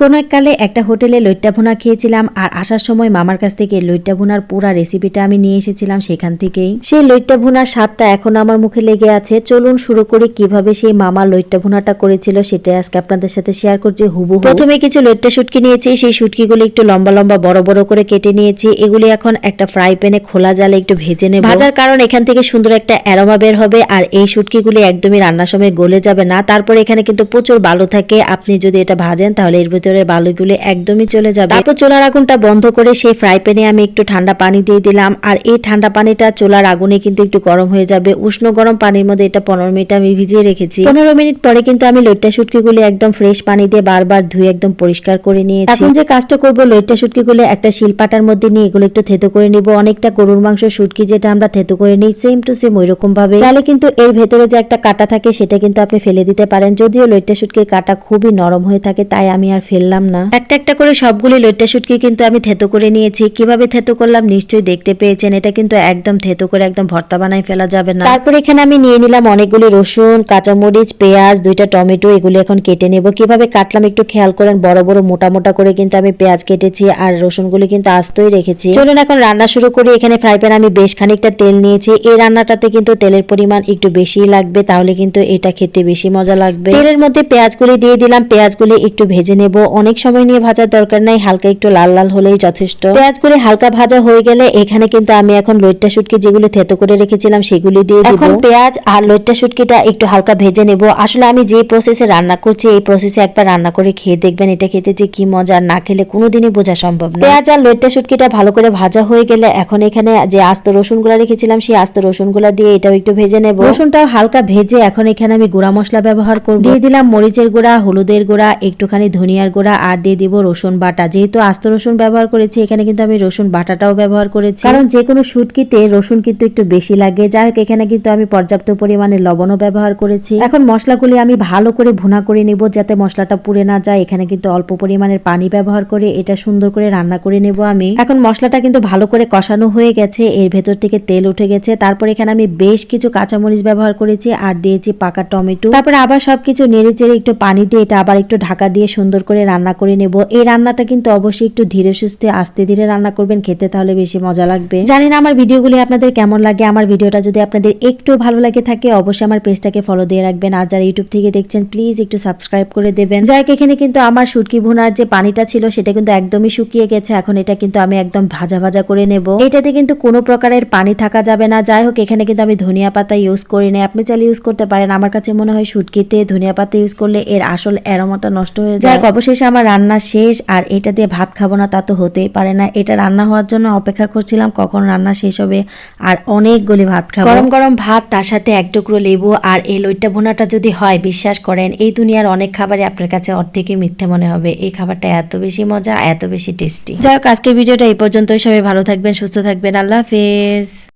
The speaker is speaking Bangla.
কোনো এককালে একটা হোটেলে লইট্টা ভুনা খেয়েছিলাম আর আসার সময় মামার কাছ থেকে লইট্টা ভুনার পুরা রেসিপিটা আমি নিয়ে এসেছিলাম সেখান থেকেই। সেই লইট্টা ভুনার স্বাদটা এখন আমার মুখে লেগে আছে। চলুন শুরু করি কীভাবে সেই মামা লইট্টা ভুনাটা করেছিল সেটা আজকে আপনাদের সাথে শেয়ার করছি হুবু প্রথমে কিছু লইট্টা শুটকি নিয়েছি, সেই শুটকিগুলো একটু লম্বা লম্বা বড় বড় করে কেটে নিয়েছি। এগুলি এখন একটা ফ্রাই প্যানে খোলা জালে একটু ভেজে নেব। ভাজার কারণ এখান থেকে সুন্দর একটা অ্যারোমা বের হবে আর এই শুটকিগুলি একদমই রান্নার সময় গলে যাবে না। তারপরে এখানে কিন্তু প্রচুর বালু থাকে। আপনি যদি এটা ভাজেন তাহলে এর ভিতরে বালুগুলি একদমই চলে যাবে। তারপর চুলার আগুনটা বন্ধ করে সেই ফ্রাই প্যানে আমি একটু ঠান্ডা পানি দিয়ে দিলাম। আর এই ঠান্ডা পানিটা চুলার আগুনে কিন্তু একটু গরম হয়ে যাবে। উষ্ণ গরম পানির মধ্যে এটা পনেরো মিনিট আমি ভিজিয়ে রেখেছি। পনেরো মিনিট পরে কিন্তু আমি লইট্টা শুটকিগুলি একদম ফ্রেশ পানি দিয়ে বারবার ধুয়ে একদম পরিষ্কার করে নিয়েছি। এখন যে কাজটা করব, লইট্টা শুটকিগুলো একটা শিলপাটার মধ্যে নিয়ে এগুলো একটু থেতো করে নিব। অনেকটা গরুর মাংস শুটকি যেটা আমরা থেতো করে নিই সেম টু সেম ওই রকম ভাবে তাহলে কিন্তু এর ভেতরে যে একটা কাটা থাকে সেটা কিন্তু আপনি ফেলে দিতে পারেন। যদিও লইট্টা শুটকির কাটা খুবই নরম হয়ে থাকে, তাই আমি আর ফেললাম না। একটা একটা করে সবগুলি লইট্টা শুটকি কিন্তু আমি থেতো করে নিয়েছি। কীভাবে থেতো করলাম নিশ্চয়ই দেখতে পেয়েছেন। এটা কিন্তু একদম থেতো করে একদম ভর্তা বানাই ফেলা যাবে না। তারপর এখানে আমি নিয়ে নিলাম অনেকগুলি রসুন, কাঁচামরিচ, পেঁয়াজ, দুইটা টমেটো, এগুলো এখন কেটে নেব। কীভাবে কাটলাম একটু খেয়াল করেন, বড় বড়, মোটা মোটা করে কিন্তু আমি পেঁয়াজ কেটেছি আর রসুনগুলি কিন্তু আস্তই রেখেছি। চলুন এখন রান্না শুরু করি। এখানে ফ্রাই প্যান আমি বেশ খানিকটা তেল নিয়েছি। এই রান্নাটাতে কিন্তু তেলের পরিমাণ একটু বেশি লাগবে, তাহলে কিন্তু এটা খেতে বেশি মজা লাগবে। তেলের মধ্যে পেঁয়াজগুলি দিয়ে দিলাম। পেঁয়াজগুলি একটু ভেজে নেব। অনেক সময় নিয়ে ভাজার দরকার নাই হালকা একটু লাল লাল হলেই যথেষ্ট। পেঁয়াজগুলি হালকা ভাজা হয়ে গেলে এখানে কিন্তু আমি এখন লইট্টা শুটকি যেগুলি থেতো করে রেখেছিলাম সেগুলি দিয়ে এখন পেঁয়াজ আর লইট্টা শুটকিটা একটু হালকা ভেজে নেব। আসলে আমি যে প্রসেসে রান্না করছি এই প্রসেসে একবার রান্না করে খেয়ে দেখবেন এটা খেতে যে কি মজা না খেলে কোনোদিনই বোঝা সম্ভব না। পেঁয়াজ আর লইট্টা শুটকিটা ভালো করে ভাজা হয়ে গেলে এখন এখানে যে আস্ত রসুনগুলো রেখেছিলাম সেই আস্ত রসুনগুলো দিয়ে এটাও একটু ভেজে নেব। রসুনটাও হালকা ভেজে এখন এখানে আমি গুঁড়া মশলা ব্যবহার করব। দিয়ে দিলাম মরিচের গুঁড়া হলুদের গুঁড়া একটুখানি ধনিয়ার গুঁড়া আর দিয়ে দিব রসুন বাটা। যেহেতু আস্ত রসুন ব্যবহার করেছি, এখানে কিন্তু আমি রসুন বাটাটাও ব্যবহার করেছি। কারণ যে কোনো শুটকিতে রসুন কিন্তু একটু বেশি লাগে। যাই হোক, এখানে কিন্তু আমি পর্যাপ্ত পরিমাণে লবণও ব্যবহার করেছি। এখন মশলাগুলি আমি ভালো করে ভুনা করে নেব যাতে মশলাটা পুড়ে না যায়। এখানে কিন্তু অল্প পরিমাণের পানি ব্যবহার করে এটা সুন্দর করে রান্না করে নেব আমি। এখন মশলাটা কিন্তু ভালো করে কষানো হয়ে গেছে। এর ভেতর থেকে তেল উঠে গেছে। তারপর এখানে আমি বেশ কিছু কাঁচামরিচ ব্যবহার করেছি আর দিয়েছি পাকা টমেটো। তারপরে আবার সবকিছু নেড়ে চেড়ে একটু পানি দিয়ে এটা আবার একটু ঢাকা দিয়ে সুন্দর করে রান্না করে নেব। এই রান্নাটা কিন্তু অবশ্যই একটু ধীরে সুস্থে আস্তে ধীরে রান্না করবেন খেতে তাহলে বেশি মজা লাগবে। জানি না আমার ভিডিওগুলি আপনাদের কেমন লাগে। আমার ভিডিওটা যদি আপনাদের একটু ভালো লাগে থাকে অবশ্যই আমার পেজটাকে ফলো দিয়ে রাখবেন। আর যারা ইউটিউব থেকে দেখছেন প্লিজ একটু সাবস্ক্রাইব করে দেবেন। যাই এখানে কিন্তু আমার শুটকি ভুনার যে পানিটা ছিল সেটা কিন্তু একদমই শুকিয়ে গেছে। এখন এটা কিন্তু আমি একদম ভাজা ভাজা করে নেব। এটাতে কিন্তু কোনো প্রকারের পানি থাকা যাবে না। যাই হোক এখানে কিন্তু আমি ধনিয়া পাতা ইউজ করি না আপনি চাইলে ইউজ করতে পারেন। আমার কাছে মনে হয় শুটকিতে ধনিয়া পাতা ইউজ করলে এর আসল অ্যারোমাটা নষ্ট হয়ে যায়। যাই হোক, অবশেষে আমার রান্না শেষ আর এটা দিয়ে ভাত খাব না তা তো হতেই পারে না। এটা রান্না হওয়ার জন্য অপেক্ষা করছিলাম কখন রান্না শেষ হবে আর অনেকগুলি ভাত খাব। গরম গরম ভাত তার সাথে এক টুকরো লেবু আর এই লইট্টা ভুনাটা যদি হয় বিশ্বাস করেন এই দুনিয়ার অনেক খাবারই আপনার কাছে অর্ধেকই মিথ্যে মনে হবে। এই খাবারটা এত বেশি মজা এত বেশি টেস্টি। যাই হোক আজকের ভিডিওটা এই পর্যন্তই। সবাই ভালো থাকবেন সুস্থ থাকবেন। আল্লাহ হাফেজ।